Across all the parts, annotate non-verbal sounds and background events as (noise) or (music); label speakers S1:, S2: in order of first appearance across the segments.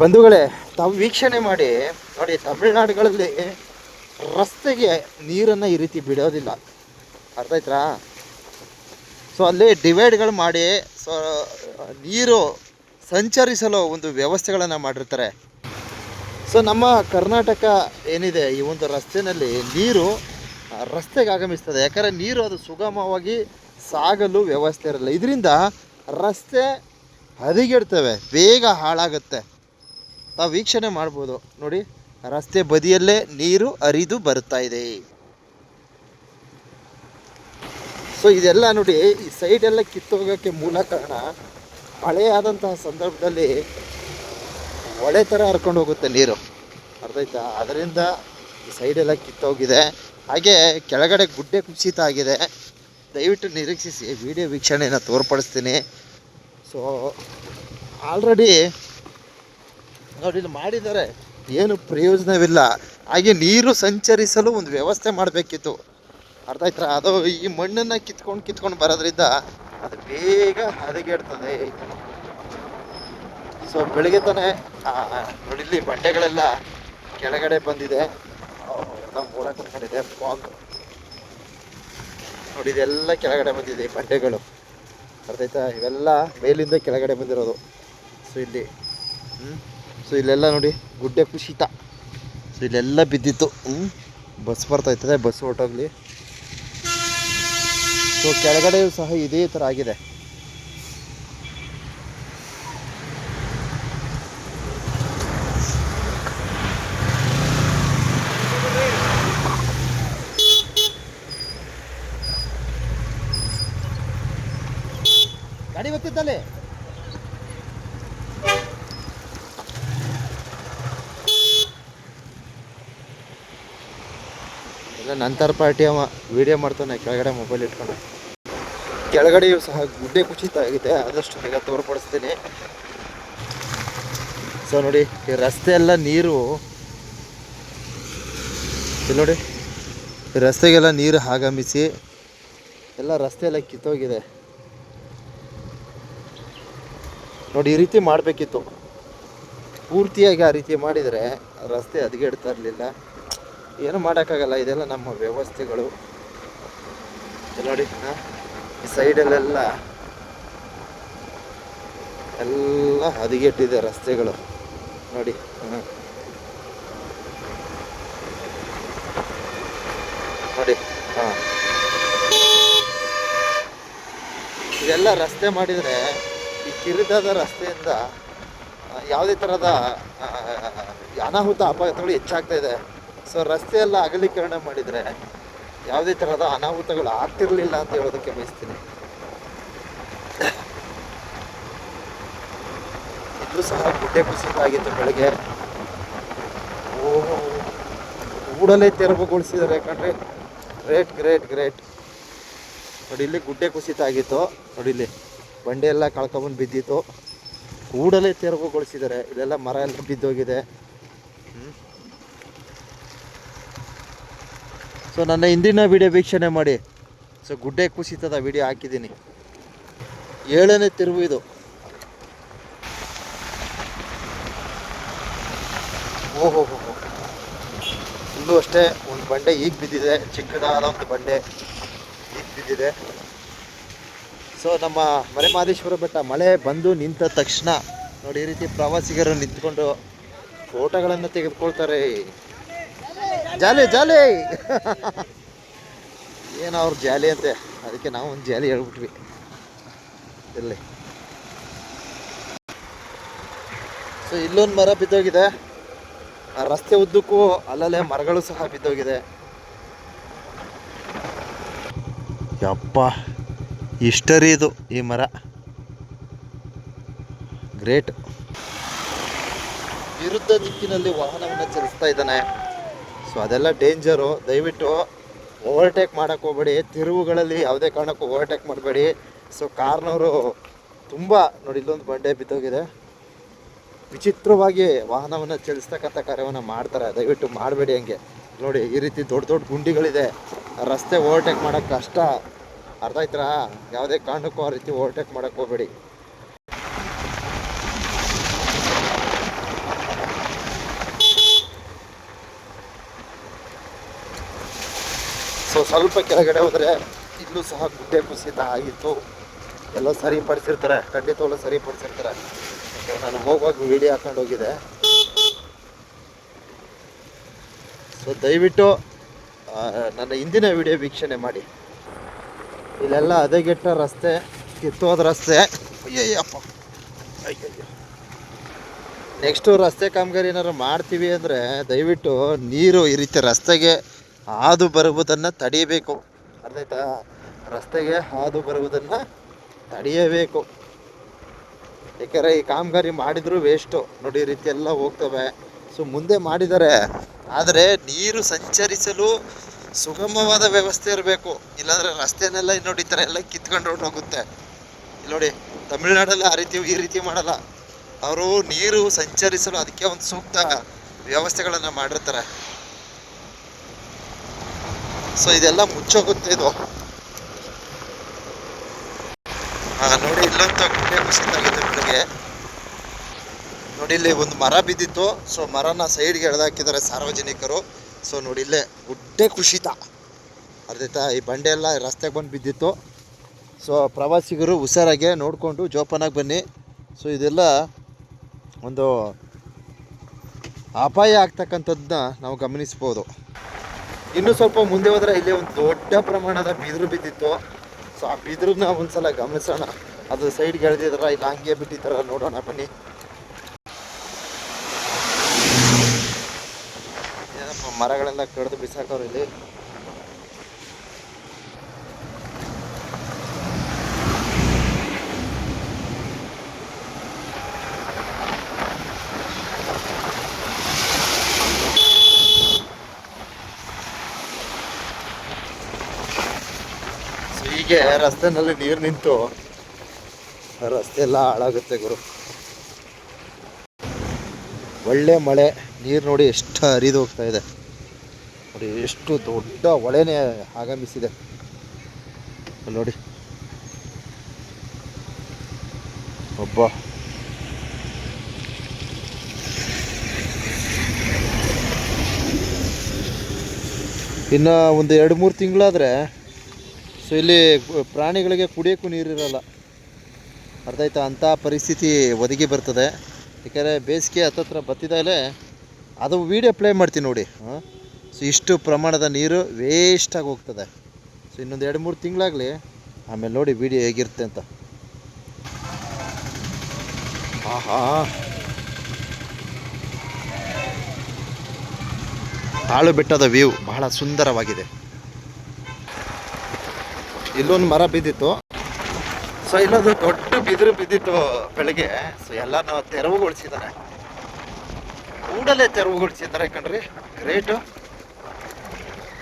S1: ಬಂಧುಗಳೇ, ತಾವು ವೀಕ್ಷಣೆ ಮಾಡಿ, ನೋಡಿ, ತಮಿಳ್ನಾಡುಗಳಲ್ಲಿ ರಸ್ತೆಗೆ ನೀರನ್ನು ಈ ರೀತಿ ಬಿಡೋದಿಲ್ಲ. ಅರ್ಥ ಸೊ ಅಲ್ಲಿ ಡಿವೈಡ್ಗಳು ಮಾಡಿ ಸೊ ನೀರು ಸಂಚರಿಸಲು ಒಂದು ವ್ಯವಸ್ಥೆಗಳನ್ನು ಮಾಡಿರ್ತಾರೆ. ಸೊ ನಮ್ಮ ಕರ್ನಾಟಕ ಏನಿದೆ, ಈ ಒಂದು ರಸ್ತೆಯಲ್ಲಿ ನೀರು ರಸ್ತೆಗೆ ಆಗಮಿಸ್ತದೆ. ಯಾಕಂದರೆ ನೀರು ಅದು ಸುಗಮವಾಗಿ ಸಾಗಲು ವ್ಯವಸ್ಥೆ ಇರಲ್ಲ. ಇದರಿಂದ ರಸ್ತೆ ಹದಗೆಡ್ತವೆ, ಬೇಗ ಹಾಳಾಗುತ್ತೆ. ತಾವು ವೀಕ್ಷಣೆ ಮಾಡ್ಬೋದು. ನೋಡಿ, ರಸ್ತೆ ಬದಿಯಲ್ಲೇ ನೀರು ಹರಿದು ಬರ್ತಾ ಇದೆ. ಸೊ ಇದೆಲ್ಲ ನೋಡಿ, ಈ ಸೈಡ್ ಎಲ್ಲ ಕಿತ್ತೋಗೋಕ್ಕೆ ಮೂಲ ಕಾರಣ ಮಳೆಯಾದಂತಹ ಸಂದರ್ಭದಲ್ಲಿ ಹೊಳೆ ಥರ ಹರ್ಕೊಂಡು ಹೋಗುತ್ತೆ ನೀರು. ಅರ್ಥ ಆಯ್ತಾ? ಅದರಿಂದ ಈ ಸೈಡೆಲ್ಲ ಕಿತ್ತೋಗಿದೆ ಹಾಗೆ ಕೆಳಗಡೆ ಗುಡ್ಡೆ ಕುಸಿತ ಆಗಿದೆ. ದಯವಿಟ್ಟು ನಿರೀಕ್ಷಿಸಿ ವಿಡಿಯೋ ವೀಕ್ಷಣೆಯನ್ನು ತೋರ್ಪಡಿಸ್ತೀನಿ. ಸೊ ಆಲ್ರೆಡಿ ನೋಡಿ ಇಲ್ಲಿ ಮಾಡಿದ್ದಾರೆ ಏನು ಪ್ರಯೋಜನವಿಲ್ಲ. ಹಾಗೆ ನೀರು ಸಂಚರಿಸಲು ಒಂದು ವ್ಯವಸ್ಥೆ ಮಾಡಬೇಕಿತ್ತು. ಅರ್ಥ ಆಯ್ತಾ? ಅದು ಈ ಮಣ್ಣನ್ನು ಕಿತ್ಕೊಂಡು ಕಿತ್ಕೊಂಡು ಬರೋದ್ರಿಂದ ಅದು ಬೇಗ ಹದಗೆಡ್ತದೆ. ಸೊ ಬೆಳಿಗ್ಗೆ ತಾನೇ ಆ, ನೋಡಿ ಇಲ್ಲಿ ಬಂಡೆಗಳೆಲ್ಲ ಕೆಳಗಡೆ ಬಂದಿದೆ. ಮೂಡ ಕಟ್ಕೊಂಡಿದೆ ಫಾಗ್ ನೋಡಿ ಇದೆಲ್ಲ ಕೆಳಗಡೆ ಬಂದಿದೆ ಈ ಬಂಡೆಗಳು. ಅರ್ಥ ಆಯ್ತಾ? ಇವೆಲ್ಲ ಮೇಲಿಂದ ಕೆಳಗಡೆ ಬಂದಿರೋದು. ಸೊ ಇಲ್ಲಿ. ಸೊ ಇಲ್ಲೆಲ್ಲ ನೋಡಿ, ಗುಡ್ಡೆ ಕುಶಿತ ಸೊ ಇಲ್ಲೆಲ್ಲ ಬಿದ್ದಿತ್ತು. ಬಸ್ ಬರ್ತಾ ಇರ್ತದೆ ಬಸ್ ಹೊರಟೋಗ್ಲಿ ಸೊ ಕೆಳಗಡೆಯೂ ಸಹ ಇದೇ ಥರ ಆಗಿದೆ. ಗಾಡಿ ಗೊತ್ತಿತ್ತಲ್ಲಿ? ನಂತರ ಪಾರ್ಟಿ ಅವ ವಿಡಿಯೋ ಮಾಡ್ತಾನೆ, ಕೆಳಗಡೆ ಮೊಬೈಲ್ ಇಟ್ಕೊಂಡು. ಕೆಳಗಡೆಯೂ ಸಹ ಗುಡ್ಡೆ ಕುಚಿತ ಆಗಿದೆ ಆದಷ್ಟು ಬೇಗ ತೋರ್ಪಡಿಸ್ತೀನಿ. ಸೊ ನೋಡಿ, ಈ ರಸ್ತೆ ಎಲ್ಲ ನೀರು. ಇಲ್ಲಿ ನೋಡಿ ರಸ್ತೆಗೆಲ್ಲ ನೀರು ಆಗಮಿಸಿ ಎಲ್ಲ ರಸ್ತೆ ಎಲ್ಲ ಕಿತ್ತೋಗಿದೆ. ನೋಡಿ, ಈ ರೀತಿ ಮಾಡಬೇಕಿತ್ತು. ಪೂರ್ತಿಯಾಗಿ ಆ ರೀತಿ ಮಾಡಿದರೆ ರಸ್ತೆ ಹದಗೆಡ್ತಾ ಇರಲಿಲ್ಲ. ಏನು ಮಾಡೋಕ್ಕಾಗಲ್ಲ, ಇದೆಲ್ಲ ನಮ್ಮ ವ್ಯವಸ್ಥೆಗಳು ನೋಡಿ? ಈ ಸೈಡಲ್ಲೆಲ್ಲ ಎಲ್ಲ ಹದಗೆಟ್ಟಿದೆ ರಸ್ತೆಗಳು ನೋಡಿ. ನೋಡಿ, ಹಾಂ ಇದೆಲ್ಲ ರಸ್ತೆ ಮಾಡಿದರೆ ಈ ಕಿರಿದಾದ ರಸ್ತೆಯಿಂದ ಯಾವುದೇ ಥರದ ಅನಾಹುತ ಅಪಘಾತಗಳು ಹೆಚ್ಚಾಗ್ತಾ ಇದೆ ಸೊ ರಸ್ತೆ ಎಲ್ಲ ಅಗಲೀಕರಣ ಮಾಡಿದರೆ ಯಾವುದೇ ಥರದ ಅನಾಹುತಗಳು ಆಗ್ತಿರಲಿಲ್ಲ ಅಂತ ಹೇಳೋದಕ್ಕೆ ಬಯಸ್ತೀನಿ. ಇದ್ರೂ ಸಹ ಗುಡ್ಡೆ ಕುಸಿತ ಆಗಿತ್ತು ಬೆಳಗ್ಗೆ ಕೂಡಲೇ ತೆರವುಗೊಳಿಸಿದ್ದಾರೆ ಯಾಕಂದರೆ ಗ್ರೇಟ್ ಗ್ರೇಟ್ ಗ್ರೇಟ್ ನೋಡಿ, ಇಲ್ಲಿ ಗುಡ್ಡೆ ಕುಸಿತ ಆಗಿತ್ತು. ನೋಡಿ, ಇಲ್ಲಿ ಬಂಡೆ ಎಲ್ಲ ಕಳ್ಕೊಂಬಂದು ಬಿದ್ದಿತ್ತು. ಕೂಡಲೇ ತೆರವುಗೊಳಿಸಿದ್ದಾರೆ ಇಲ್ಲೆಲ್ಲ ಮರ ಎಲ್ಲ ಬಿದ್ದೋಗಿದೆ. ಹ್ಮ್. ಸೊ ನನ್ನ ಹಿಂದಿನ ವಿಡಿಯೋ ವೀಕ್ಷಣೆ ಮಾಡಿ. ಸೊ ಗುಡ್ಡೆ ಕುಸಿತದ ವಿಡಿಯೋ ಹಾಕಿದ್ದೀನಿ. ಏಳನೇ ತಿರುವು ಇದು. ಓಹೋ ಇಲ್ಲೂ ಅಷ್ಟೇ ಒಂದು ಬಂಡೆ ಈಗ ಬಿದ್ದಿದೆ. ಚಿಕ್ಕದಾದ ಒಂದು ಬಂಡೆ ಈಗ ಬಿದ್ದಿದೆ. ಸೊ ನಮ್ಮ ಮಲೆಮಹದೇಶ್ವರ ಬೆಟ್ಟ ಮಳೆ ಬಂದು ನಿಂತ ತಕ್ಷಣ ನೋಡಿ ಈ ರೀತಿ ಪ್ರವಾಸಿಗರು ನಿಂತ್ಕೊಂಡು ಫೋಟೋಗಳನ್ನು ತೆಗೆದುಕೊಳ್ತಾರೆ. ಜಾಲಿ ಜಾಲಿ. (laughs) ಏನೋ ಅವ್ರ ಜಾಲಿ ಅಂತೆ. ಅದಕ್ಕೆ ನಾವು ಒಂದು ಜಾಲಿ ಹೇಳ್ಬಿಟ್ವಿ. ಇಲ್ಲಿ. ಸೊ ಇಲ್ಲೊಂದು ಮರ ಬಿದ್ದೋಗಿದೆ. ಆ ರಸ್ತೆ ಉದ್ದಕ್ಕೂ ಅಲ್ಲಲ್ಲೇ ಮರಗಳು ಸಹ ಬಿದ್ದೋಗಿದೆ. ಯಪ್ಪ ಇಷ್ಟರಿ ಇದು ಈ ಮರ. ಗ್ರೇಟ್. ವಿರುದ್ಧ ದಿಕ್ಕಿನಲ್ಲಿ ವಾಹನವನ್ನು ಚಲಿಸ್ತಾ ಇದ್ದಾನೆ. ಸೊ ಅದೆಲ್ಲ ಡೇಂಜರು ದಯವಿಟ್ಟು ಓವರ್ಟೇಕ್ ಮಾಡೋಕ್ಕೆ ಹೋಗಬೇಡಿ. ತಿರುವುಗಳಲ್ಲಿ ಯಾವುದೇ ಕಾರಣಕ್ಕೂ ಓವರ್ಟೇಕ್ ಮಾಡಬೇಡಿ. ಸೊ ಕಾರ್ನವರು ತುಂಬ ನೋಡಿ ಇಲ್ಲೊಂದು ಬಂಡೆ ಬಿದ್ದೋಗಿದೆ. ವಿಚಿತ್ರವಾಗಿ ವಾಹನವನ್ನು ಚಲಿಸ್ತಕ್ಕಂಥ ಕಾರ್ಯವನ್ನು ಮಾಡ್ತಾರೆ. ದಯವಿಟ್ಟು ಮಾಡಬೇಡಿ ಹಂಗೆ. ನೋಡಿ ಈ ರೀತಿ ದೊಡ್ಡ ದೊಡ್ಡ ಗುಂಡಿಗಳಿದೆ. ರಸ್ತೆ ಓವರ್ಟೇಕ್ ಮಾಡೋಕ್ಕೆ ಕಷ್ಟ. ಅರ್ಥ ಆಯ್ತಾ ಯಾವುದೇ ಕಾರಣಕ್ಕೂ ಆ ರೀತಿ ಓವರ್ಟೇಕ್ ಮಾಡೋಕ್ಕೆ ಹೋಗಬೇಡಿ. ಸ್ವಲ್ಪ ಕೆಳಗಡೆ ಹೋದರೆ ಇಲ್ಲೂ ಸಹ ಗುಡ್ಡೆ ಕುಸಿತ ಆಗಿತ್ತು. ಎಲ್ಲ ಸರಿಪಡಿಸಿರ್ತಾರೆ, ಖಂಡಿತವಾಗ್ಲೂ ಸರಿಪಡಿಸಿರ್ತಾರೆ. ನಾನು ಹೋಗುವಾಗ ವಿಡಿಯೋ ಹಾಕೊಂಡು ಹೋಗಿದೆ. ಸೊ ದಯವಿಟ್ಟು ನನ್ನ ಹಿಂದಿನ ವಿಡಿಯೋ ವೀಕ್ಷಣೆ ಮಾಡಿ. ಇಲ್ಲೆಲ್ಲ ಹದಗೆಟ್ಟ ರಸ್ತೆ, ಕಿತ್ತೋದ ರಸ್ತೆ. ಅಯ್ಯಯ್ಯಪ್ಪ. ಅಯ್ಯಯ್ಯ. ನೆಕ್ಸ್ಟು ರಸ್ತೆ ಕಾಮಗಾರಿ ಏನಾದ್ರು ಮಾಡ್ತೀವಿ ಅಂದರೆ ದಯವಿಟ್ಟು ನೀರು ಈ ರೀತಿ ರಸ್ತೆಗೆ ಹಾದು ಬರುವುದನ್ನು ತಡೆಯಬೇಕು. ಅರ್ಥ ಆಯ್ತಾ? ರಸ್ತೆಗೆ ಹಾದು ಬರುವುದನ್ನು ತಡೆಯಬೇಕು. ಏಕೆಂದರೆ ಈ ಕಾಮಗಾರಿ ಮಾಡಿದ್ರು ವೇಸ್ಟು ನೋಡಿ ರೀತಿ ಎಲ್ಲ ಹೋಗ್ತವೆ. ಸೊ ಮುಂದೆ ಮಾಡಿದ್ದಾರೆ ಆದರೆ ನೀರು ಸಂಚರಿಸಲು ಸುಗಮವಾದ ವ್ಯವಸ್ಥೆ ಇರಬೇಕು. ಇಲ್ಲಾಂದರೆ ರಸ್ತೆನೆಲ್ಲ ನೋಡಿ ಈ ಥರ ಎಲ್ಲ ಕಿತ್ಕೊಂಡು ಹೋಗುತ್ತೆ. ನೋಡಿ, ತಮಿಳ್ನಾಡಲ್ಲಿ ಆ ರೀತಿ, ಈ ರೀತಿ ಮಾಡಲ್ಲ. ಅವರು ನೀರು ಸಂಚರಿಸಲು ಅದಕ್ಕೆ ಒಂದು ಸೂಕ್ತ ವ್ಯವಸ್ಥೆಗಳನ್ನು ಮಾಡಿರ್ತಾರೆ. ಸೊ ಇದೆಲ್ಲ ಮುಚ್ಚೋಗುತ್ತೆ ಇದು. ನೋಡಿ ಇಲ್ಲಂತೂ ಗುಡ್ಡೆ ಕುಸಿತಾಗುತ್ತೆ ಬೆಳಗ್ಗೆ. ನೋಡಿ, ಇಲ್ಲಿ ಒಂದು ಮರ ಬಿದ್ದಿತ್ತು. ಸೊ ಮರನ ಸೈಡ್ಗೆ ಎಳೆದಾಕಿದ್ದಾರೆ ಸಾರ್ವಜನಿಕರು. ಸೊ ನೋಡಿ, ಇಲ್ಲೇ ಗುಡ್ಡೆ ಕುಸಿತ. ಅರ್ಧೈತಾ ಈ ಬಂಡೆ ಎಲ್ಲ ರಸ್ತೆಗೆ ಬಂದು ಬಿದ್ದಿತ್ತು. ಸೊ ಪ್ರವಾಸಿಗರು ಹುಷಾರಾಗೆ ನೋಡಿಕೊಂಡು ಜೋಪಾನಾಗಿ ಬನ್ನಿ. ಸೊ ಇದೆಲ್ಲ ಒಂದು ಅಪಾಯ ಆಗ್ತಕ್ಕಂಥದ್ದನ್ನ ನಾವು ಗಮನಿಸ್ಬೋದು. ಇನ್ನು ಸ್ವಲ್ಪ ಮುಂದೆ ಹೋದ್ರೆ ಇಲ್ಲಿ ಒಂದು ದೊಡ್ಡ ಪ್ರಮಾಣದ ಬಿದಿರು ಬಿದ್ದಿತ್ತು. ಸೊ ಆ ಬಿದಿರನ್ನ ಒಂದ್ಸಲ ಗಮನಿಸೋಣ. ಅದು ಸೈಡ್ಗೆ ಎಳೆದಿದಾರ ಇಲ್ಲ ಹಂಗೆ ಬಿಟ್ಟಿದ್ದಾರ ನೋಡೋಣ, ಬನ್ನಿ. ಏನಪ್ಪ, ಮರಗಳೆಲ್ಲ ಕಡ್ದು ಬಿಸಾಕೋರು ಇಲ್ಲಿ. ಹೀಗೆ ರಸ್ತೆನಲ್ಲಿ ನೀರು ನಿಂತು ರಸ್ತೆ ಎಲ್ಲ ಹಾಳಾಗುತ್ತೆ ಗುರು. ಒಳ್ಳೆ ಮಳೆ, ನೀರು ನೋಡಿ ಎಷ್ಟು ಹರಿದು ಹೋಗ್ತಾ ಇದೆ. ನೋಡಿ ಎಷ್ಟು ದೊಡ್ಡ ಹೊಳೆನೇ ಆಗಮಿಸಿದೆ. ನೋಡಿ. ಒಬ್ಬ. ಇನ್ನು ಒಂದು ಎರಡು ಮೂರು ತಿಂಗಳಾದರೆ ಸೊ ಇಲ್ಲಿ ಪ್ರಾಣಿಗಳಿಗೆ ಕುಡಿಯೋಕ್ಕೂ ನೀರಿರಲ್ಲ. ಅರ್ಥ ಆಯ್ತಾ? ಅಂಥ ಪರಿಸ್ಥಿತಿ ಒದಗಿ ಬರ್ತದೆ. ಯಾಕಂದರೆ ಬೇಸಿಗೆ ಹತ್ತತ್ರ ಬತ್ತಿದಾಗಲೇ ಅದು ವೀಡಿಯೋ ಪ್ಲೇ ಮಾಡ್ತೀನಿ ನೋಡಿ ಹಾಂ ಸೊ ಇಷ್ಟು ಪ್ರಮಾಣದ ನೀರು ವೇಸ್ಟಾಗಿ ಹೋಗ್ತದೆ. ಸೊ ಇನ್ನೊಂದು ಎರಡು, ಮೂರು ತಿಂಗಳಾಗಲಿ ಆಮೇಲೆ ನೋಡಿ ವೀಡಿಯೋ ಹೇಗಿರುತ್ತೆ ಅಂತ. ಆಹಾ. ಹಾಳು ಬೆಟ್ಟದ ವ್ಯೂ ಬಹಳ ಸುಂದರವಾಗಿದೆ. ಇಲ್ಲೊಂದು ಮರ ಬಿದ್ದಿತ್ತು. ಸೊ ಇಲ್ಲೊಂದು ದೊಡ್ಡ ಬಿದಿರು ಬಿದ್ದಿತ್ತು ಬೆಳಿಗ್ಗೆ. ಸೊ ಎಲ್ಲಾನು ತೆರವುಗೊಳಿಸಿದ್ದಾರೆ. ಕೂಡಲೇ ತೆರವುಗೊಳಿಸಿದ್ದಾರೆ ಕಣ್ರಿ. ಗ್ರೇಟು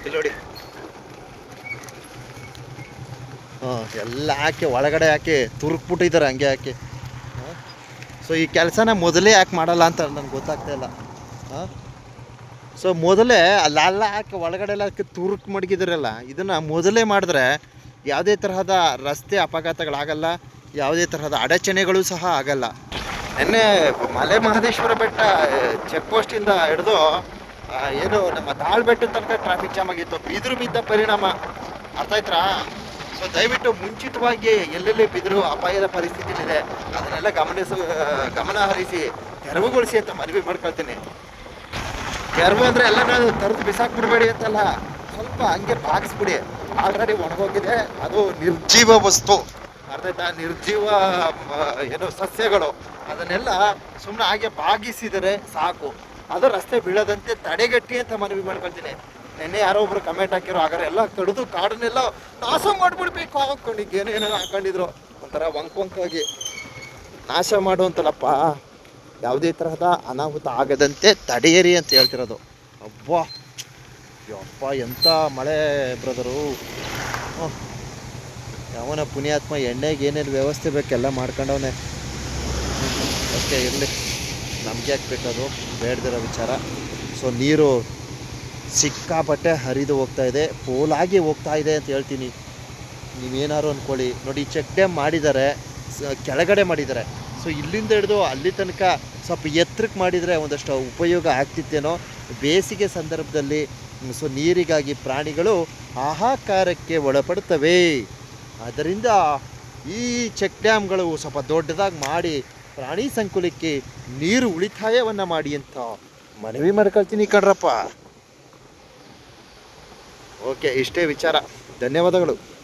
S1: ಇಲ್ಲಿ ಹಾಂ ಎಲ್ಲ ಹಾಕಿ, ಒಳಗಡೆ ಹಾಕಿ, ತುರುಕ್ಬಿಟ್ಟಿದ್ದಾರೆ, ಹಂಗೆ ಹಾಕಿ. ಸೊ ಈ ಕೆಲಸನ ಮೊದಲೇ ಯಾಕೆ ಮಾಡಲ್ಲ ಅಂತ ನನಗೆ ಗೊತ್ತಾಗ್ತಾ ಇಲ್ಲ. ಹಾಂ ಸೊ ಮೊದಲೇ ಅಲ್ಲೆಲ್ಲ ಹಾಕಿ ಒಳಗಡೆ ಎಲ್ಲ ಹಾಕಿ ತುರುಕ್ ಮಡಗಿದಿರಲ್ಲ, ಇದನ್ನು ಮೊದಲೇ ಮಾಡಿದ್ರೆ ಯಾವುದೇ ತರಹದ ರಸ್ತೆ ಅಪಘಾತಗಳಾಗಲ್ಲ, ಯಾವುದೇ ತರಹದ ಅಡಚಣೆಗಳು ಸಹ ಆಗಲ್ಲ. ನಿನ್ನೆ ಮಲೆ ಮಹದೇಶ್ವರ ಬೆಟ್ಟ ಚೆಕ್ ಪೋಸ್ಟಿಂದ ಹಿಡಿದು ಏನು ನಮ್ಮ ತಾಳ್ ಬೆಟ್ಟದ ತನಕ ಟ್ರಾಫಿಕ್ ಜಾಮ್ ಆಗಿತ್ತು. ಬಿದಿರು ಬಿದ್ದ ಪರಿಣಾಮ. ಅರ್ಥ ಆಯ್ತಾ? ಸೊ ದಯವಿಟ್ಟು ಮುಂಚಿತವಾಗಿ ಎಲ್ಲೆಲ್ಲಿ ಬಿದಿರು ಅಪಾಯದ ಪರಿಸ್ಥಿತಿಲಿದೆ, ಅದನ್ನೆಲ್ಲ ಗಮನಿಸ, ಗಮನ ಹರಿಸಿ, ತೆರವುಗೊಳಿಸಿ ಅಂತ ಮನವಿ ಮಾಡ್ಕೊಳ್ತೀನಿ. ತೆರವು ಅಂದ್ರೆ ಎಲ್ಲ ನಾನು ತರದು ಬಿಸಾಕ್ಬಿಡ್ಬೇಡಿ ಅಂತಲ್ಲ. ಸ್ವಲ್ಪ ಹಂಗೆ ಬಾಗಿಸ್ಬಿಡಿ. ಆಲ್ರೆಡಿ ಒಣಗೋಗಿದೆ. ಅದು ನಿರ್ಜೀವ ವಸ್ತು. ಅರ್ಥ ನಿರ್ಜೀವ ಏನು ಸಸ್ಯಗಳು. ಅದನ್ನೆಲ್ಲ ಸುಮ್ಮನೆ ಹಾಗೆ ಬಾಗಿಸಿದರೆ ಸಾಕು. ಅದು ರಸ್ತೆ ಬೀಳದಂತೆ ತಡೆಗಟ್ಟಿ ಅಂತ ಮನವಿ ಮಾಡ್ಕೊಳ್ತೀನಿ. ನಿನ್ನೆ ಯಾರೋ ಒಬ್ರು ಕಮೆಂಟ್ ಹಾಕಿರೋ ಹಾಗಾದ್ರೆ ಎಲ್ಲ ಕಡಿದು ಕಾಡನ್ನೆಲ್ಲ ನಾಶ ಮಾಡ್ಬಿಡ್ಬೇಕು ಹಾಕೊಂಡು ಏನೇನೋ ಹಾಕೊಂಡಿದ್ರು. ಒಂಥರ ವಂಕ್ ನಾಶ ಮಾಡುವಂತಲ್ಲಪ್ಪ. ಯಾವುದೇ ತರಹದ ಅನಾಹುತ ಆಗದಂತೆ ತಡೆಯಿರಿ ಅಂತ ಹೇಳ್ತಿರೋದು. ಅಬ್ಬಾ. ಯಪ್ಪ ಎಂಥ ಮಳೆ ಬ್ರದರು? ಯಾವನ ಪುಣ್ಯಾತ್ಮ ಎಣ್ಣೆಗೆ ಏನೇನು ವ್ಯವಸ್ಥೆ ಬೇಕೆಲ್ಲ ಮಾಡ್ಕೊಂಡವನೆ. ಅಷ್ಟೇ ಇರಲಿ. ನಮಗೆ ಯಾಕೆ ಬೇಕದು ಬೇಡದಿರೋ ವಿಚಾರ. ಸೊ, ನೀರು ಸಿಕ್ಕಾಪಟ್ಟೆ ಹರಿದು ಹೋಗ್ತಾ ಇದೆ, ಪೋಲಾಗಿ ಹೋಗ್ತಾ ಇದೆ ಅಂತ ಹೇಳ್ತೀನಿ. ನೀವೇನಾರು ಅಂದ್ಕೊಳ್ಳಿ ನೋಡಿ ಚೆಕ್ ಡ್ಯಾಮ್ ಮಾಡಿದ್ದಾರೆ ಕೆಳಗಡೆ ಮಾಡಿದ್ದಾರೆ ಸೊ, ಇಲ್ಲಿಂದ ಹಿಡಿದು ಅಲ್ಲಿ ತನಕ ಸ್ವಲ್ಪ ಎತ್ತರಕ್ಕೆ ಮಾಡಿದರೆ ಒಂದಷ್ಟು ಉಪಯೋಗ ಆಗ್ತಿತ್ತೇನೋ. ಬೇಸಿಗೆ ಸಂದರ್ಭದಲ್ಲಿ ಸೊ ನೀರಿಗಾಗಿ ಪ್ರಾಣಿಗಳು ಹಾಹಾಕಾರಕ್ಕೆ ಒಳಪಡುತ್ತವೆ. ಆದ್ದರಿಂದ ಈ ಚೆಕ್ ಡ್ಯಾಮ್ಗಳು ಸ್ವಲ್ಪ ದೊಡ್ಡದಾಗಿ ಮಾಡಿ ಪ್ರಾಣಿ ಸಂಕುಲಕ್ಕೆ ನೀರು ಉಳಿತಾಯವನ್ನು ಮಾಡಿ ಅಂತ ಮನವಿ ಮಾಡ್ಕೊಳ್ತೀನಿ ಕಣ್ರಪ್ಪ. ಓಕೆ, ಇಷ್ಟೇ ವಿಚಾರ. ಧನ್ಯವಾದಗಳು.